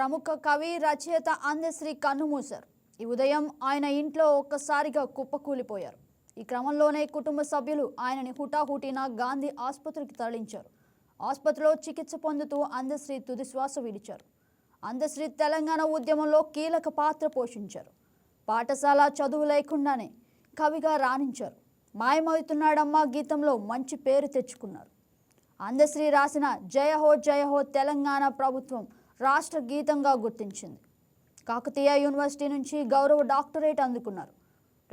ప్రముఖ కవి రచయిత అందశ్రీ కన్నుమూశారు. ఈ ఉదయం ఆయన ఇంట్లో ఒక్కసారిగా కుప్పకూలిపోయారు. ఈ క్రమంలోనే కుటుంబ సభ్యులు ఆయనని హుటాహుటిన గాంధీ ఆసుపత్రికి తరలించారు. ఆసుపత్రిలో చికిత్స పొందుతూ అందశ్రీ తుది శ్వాస విడిచారు. అందశ్రీ తెలంగాణ ఉద్యమంలో కీలక పాత్ర పోషించారు. పాఠశాల చదువు లేకుండానే కవిగా రాణించారు. మాయమవుతున్నాడమ్మా గీతంలో మంచి పేరు తెచ్చుకున్నారు. అందశ్రీ రాసిన జయ హో జయ హో తెలంగాణ ప్రభుత్వం రాష్ట్ర గీతంగా గుర్తించింది. కాకతీయ యూనివర్సిటీ నుంచి గౌరవ డాక్టరేట్ అందుకున్నారు.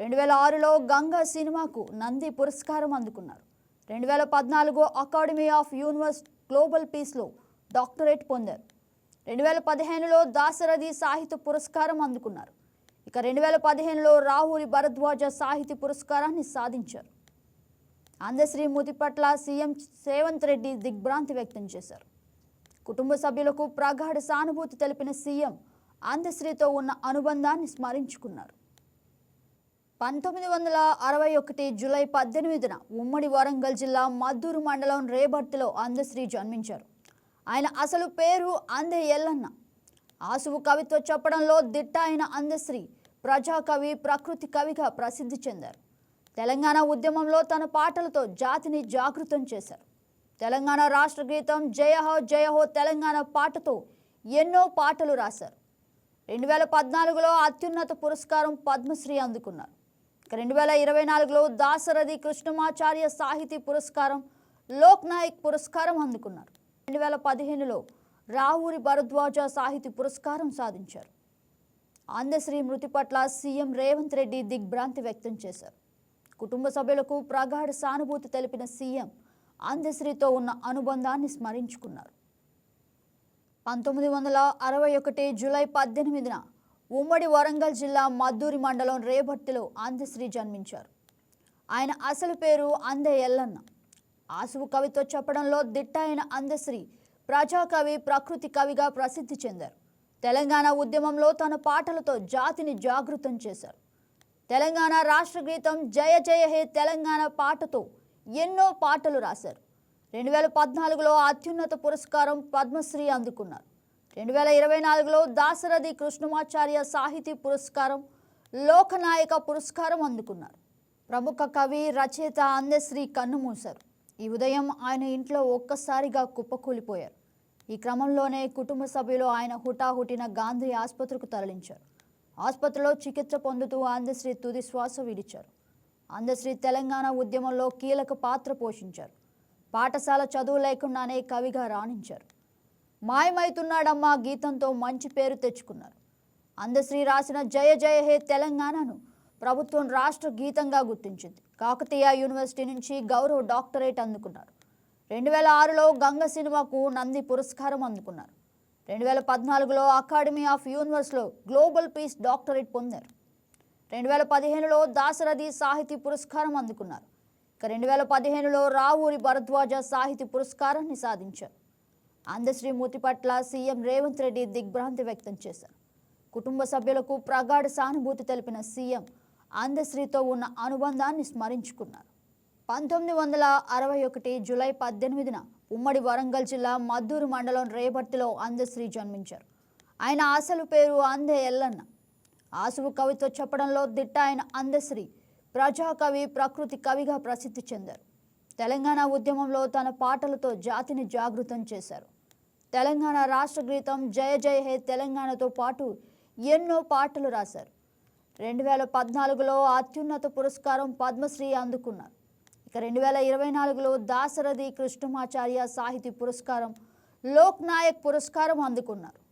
రెండు వేల ఆరులో గంగా సినిమాకు నంది పురస్కారం అందుకున్నారు. రెండు వేల పద్నాలుగు అకాడమీ ఆఫ్ యూనివర్స్ గ్లోబల్ పీస్లో డాక్టరేట్ పొందారు. రెండు వేల పదిహేనులో దాశరథి సాహిత్య పురస్కారం అందుకున్నారు. ఇక రెండు వేల పదిహేనులో రాహులి భరద్వాజ సాహిత్య పురస్కారాన్ని సాధించారు. అందశ్రీ మృతి పట్ల సీఎం సేవంత్ రెడ్డి దిగ్భ్రాంతి వ్యక్తం చేశారు. కుటుంబ సభ్యులకు ప్రగాఢ సానుభూతి తెలిపిన సీఎం అందశ్రీతో ఉన్న అనుబంధాన్ని స్మరించుకున్నారు. పంతొమ్మిది వందల అరవై ఒకటి జూలై పద్దెనిమిదిన ఉమ్మడి వరంగల్ జిల్లా మద్దూరు మండలం రేబర్తిలో అందశ్రీ జన్మించారు. ఆయన అసలు పేరు అందే ఎల్లన్న. ఆసువు కవిత్వ చెప్పడంలో దిట్ట అయిన అందశ్రీ ప్రజాకవి ప్రకృతి కవిగా ప్రసిద్ధి చెందారు. తెలంగాణ ఉద్యమంలో తన పాటలతో జాతిని జాగృతం చేశారు. తెలంగాణ రాష్ట్ర గీతం జయహో జయహో తెలంగాణ పాటతో ఎన్నో పాటలు రాశారు. రెండు వేల పద్నాలుగులో అత్యున్నత పురస్కారం పద్మశ్రీ అందుకున్నారు. ఇక రెండు వేల ఇరవై నాలుగులో దాసరథి కృష్ణమాచార్య సాహితీ పురస్కారం లోక్ నాయక్ పురస్కారం అందుకున్నారు. రెండు వేల పదిహేనులో రావూరి భరద్వాజ సాహితీ పురస్కారం సాధించారు. అందశ్రీ మృతి పట్ల సీఎం రేవంత్ రెడ్డి దిగ్భ్రాంతి వ్యక్తం చేశారు. కుటుంబ సభ్యులకు ప్రగాఢ సానుభూతి తెలిపిన సీఎం అందశ్రీతో ఉన్న అనుబంధాన్ని స్మరించుకున్నారు. పంతొమ్మిది వందల అరవై ఒకటి జూలై పద్దెనిమిదిన ఉమ్మడి వరంగల్ జిల్లా మద్దూరి మండలం రేబర్తిలో అందశ్రీ జన్మించారు. ఆయన అసలు పేరు అందే ఎల్లన్న. ఆసువు కవితో చెప్పడంలో దిట్ట అయిన అందశ్రీ ప్రజాకవి ప్రకృతి కవిగా ప్రసిద్ధి చెందారు. తెలంగాణ ఉద్యమంలో తన పాటలతో జాతిని జాగృతం చేశారు. తెలంగాణ రాష్ట్ర గీతం జయ జయ హే తెలంగాణ పాటతో ఎన్నో పాటలు రాశారు. రెండు వేల పద్నాలుగులో అత్యున్నత పురస్కారం పద్మశ్రీ అందుకున్నారు. రెండు వేల ఇరవై నాలుగులో దాశరథి కృష్ణమాచార్య సాహితీ పురస్కారం లోకనాయక పురస్కారం అందుకున్నారు. ప్రముఖ కవి రచయిత అందశ్రీ కన్నుమూశారు ఈ ఉదయం ఆయన ఇంట్లో ఒక్కసారిగా కుప్పకూలిపోయారు. ఈ క్రమంలోనే కుటుంబ సభ్యులు ఆయన హుటాహుటిన గాంధీ ఆసుపత్రికి తరలించారు. ఆసుపత్రిలో చికిత్స పొందుతూ అందశ్రీ తుది శ్వాస విడిచారు. అందశ్రీ తెలంగాణ ఉద్యమంలో కీలక పాత్ర పోషించారు. పాఠశాల చదువు లేకుండానే కవిగా రాణించారు. మాయమైతున్నాడమ్మా గీతంతో మంచి పేరు తెచ్చుకున్నారు. అందశ్రీ రాసిన జయ జయ హే తెలంగాణను ప్రభుత్వం రాష్ట్ర గీతంగా గుర్తించింది. కాకతీయ యూనివర్సిటీ నుంచి గౌరవ డాక్టరేట్ అందుకున్నారు. రెండు వేల ఆరులో గంగ సినిమాకు నంది పురస్కారం అందుకున్నారు. రెండు వేల పద్నాలుగులో అకాడమీ ఆఫ్ యూనివర్స్లో గ్లోబల్ పీస్ డాక్టరేట్ పొందారు. రెండు వేల పదిహేనులో దాశరథి సాహితీ పురస్కారం అందుకున్నారు. ఇక రెండు వేల పదిహేనులో రావూరి భరద్వాజ సాహితీ పురస్కారాన్ని సాధించారు. అందశ్రీ మూర్తి పట్ల సీఎం రేవంత్ రెడ్డి దిగ్భ్రాంతి వ్యక్తం చేశారు. కుటుంబ సభ్యులకు ప్రగాఢ సానుభూతి తెలిపిన సీఎం అందశ్రీతో ఉన్న అనుబంధాన్ని స్మరించుకున్నారు. పంతొమ్మిది వందల అరవై ఒకటి జూలై పద్దెనిమిదిన ఉమ్మడి వరంగల్ జిల్లా మద్దూరు మండలం రేపర్తిలో అందశ్రీ జన్మించారు. ఆయన అసలు పేరు అందే ఎల్లన్న. ఆసువు కవితో చెప్పడంలో దిట్ట అయిన అందశ్రీ ప్రజాకవి ప్రకృతి కవిగా ప్రసిద్ధి చెందారు. తెలంగాణ ఉద్యమంలో తన పాటలతో జాతిని జాగృతం చేశారు. తెలంగాణ రాష్ట్ర గీతం జయ జయ హే తెలంగాణతో పాటు ఎన్నో పాటలు రాశారు. రెండు వేల పద్నాలుగులో అత్యున్నత పురస్కారం పద్మశ్రీ అందుకున్నారు. ఇక రెండు వేల ఇరవై నాలుగులో దాశరథి కృష్ణమాచార్య సాహితీ పురస్కారం లోక్ నాయక్ పురస్కారం అందుకున్నారు.